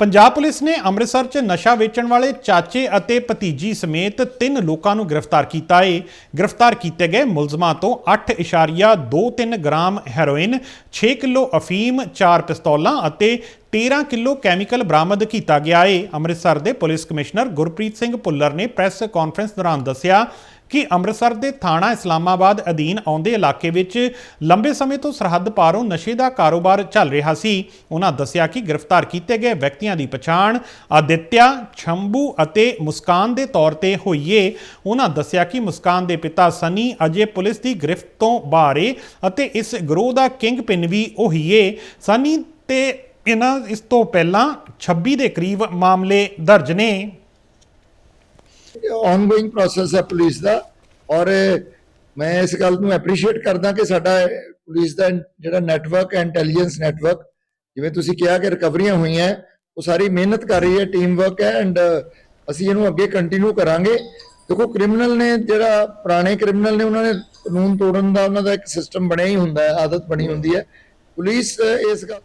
Punjab police ਨੇ ਅੰਮ੍ਰਿਤਸਰ 'ਚ ਨਸ਼ਾ ਵੇਚਣ ਵਾਲੇ ਚਾਚੇ ਅਤੇ ਭਤੀਜੀ ਸਮੇਤ ਤਿੰਨ ਲੋਕਾਂ ਨੂੰ ਗ੍ਰਿਫਤਾਰ ਕੀਤਾ ਏ। ਗ੍ਰਿਫਤਾਰ ਕੀਤੇ ਗਏ ਮੁਲਜ਼ਮਾਂ ਤੋਂ 8.23 ਗ੍ਰਾਮ ਹੈਰੋਇਨ 6 ਕਿਲੋ ਅਫੀਮ 4 ਪਿਸਤੌਲਾਂ ਅਤੇ 13 ਕਿਲੋ ਕੈਮੀਕਲ ਬਰਾਮਦ ਕੀਤਾ ਗਿਆ ਏ। ਅੰਮ੍ਰਿਤਸਰ ਦੇ ਪੁਲਿਸ ਕਮਿਸ਼ਨਰ ਗੁਰਪ੍ਰੀਤ ਸਿੰਘ ਭੁੱਲਰ ਨੇ ਪ੍ਰੈਸ ਕਾਨਫਰੰਸ ਦੌਰਾਨ ਦੱਸਿਆ ਕਿ ਅੰਮ੍ਰਿਤਸਰ ਦੇ ਥਾਣਾ ਇਸਲਾਮਾਬਾਦ ਅਧੀਨ ਆਉਂਦੇ ਇਲਾਕੇ ਵਿੱਚ ਲੰਬੇ ਸਮੇਂ ਤੋਂ ਸਰਹੱਦ ਪਾਰੋਂ ਨਸ਼ੇ ਦਾ ਕਾਰੋਬਾਰ ਚੱਲ ਰਿਹਾ ਸੀ। ਉਹਨਾਂ ਦੱਸਿਆ ਕਿ ਗ੍ਰਿਫਤਾਰ ਕੀਤੇ ਗਏ ਵਿਅਕਤੀਆਂ ਦੀ ਪਛਾਣ ਆਦਿਤਿਆ, ਛੰਬੂ ਅਤੇ ਮੁਸਕਾਨ ਦੇ ਤੌਰ ਤੇ ਹੋਈ ਏ। ਉਹਨਾਂ ਦੱਸਿਆ ਕਿ ਮੁਸਕਾਨ ਦੇ ਪਿਤਾ ਸਨੀ ਅਜੇ ਪੁਲਿਸ ਦੀ ਗ੍ਰਿਫਤ ਤੋਂ ਬਾਹਰ ਏ ਅਤੇ ਇਸ ਗਰੋਹ ਦਾ ਕਿੰਗ ਪਿਨ ਵੀ ਉਹੀ ਏ। ਸਨੀ ਤੇ ਇਹਨਾਂ ਇਸ ਤੋਂ ਪਹਿਲਾਂ 26 ਦੇ ਕਰੀਬ ਮਾਮਲੇ ਦਰਜ ਨੇ। ਆਨਗੋਇੰਗ ਪ੍ਰੋਸੈਸ ਹੈ ਪੁਲਿਸ ਦਾ। ਔਰ ਮੈਂ ਇਸ ਗੱਲ ਨੂੰ ਐਪਰੀਸ਼ੀਏਟ ਕਰਦਾ ਕਿ ਸਾਡਾ ਪੁਲਿਸ ਦਾ ਜਿਹੜਾ ਨੈਟਵਰਕ ਹੈ ਇੰਟੈਲੀਜੈਂਸ ਨੈਟਵਰਕ ਜਿਵੇਂ ਤੁਸੀਂ ਕਿਹਾ ਕਿ ਰਿਕਵਰੀਆਂ ਹੋਈਆਂ, ਉਹ ਸਾਰੀ ਮਿਹਨਤ ਕਰ ਰਹੀ ਹੈ ਟੀਮ ਵਰਕ ਹੈ ਐਂਡ ਅਸੀਂ ਇਹਨੂੰ ਅੱਗੇ ਕੰਟੀਨਿਊ ਕਰਾਂਗੇ। ਦੇਖੋ ਕ੍ਰਿਮੀਨਲ ਨੇ ਜਿਹੜਾ ਪੁਰਾਣੇ ਕ੍ਰਿਮੀਨਲ ਨੇ, ਉਹਨਾਂ ਨੇ ਕਾਨੂੰਨ ਤੋੜਨ ਦਾ, ਉਹਨਾਂ ਦਾ ਇੱਕ ਸਿਸਟਮ ਬਣਿਆ ਹੀ ਹੁੰਦਾ ਹੈ, ਆਦਤ ਬਣੀ ਹੁੰਦੀ ਹੈ। ਪੁਲਿਸ ਇਸ ਗੱਲ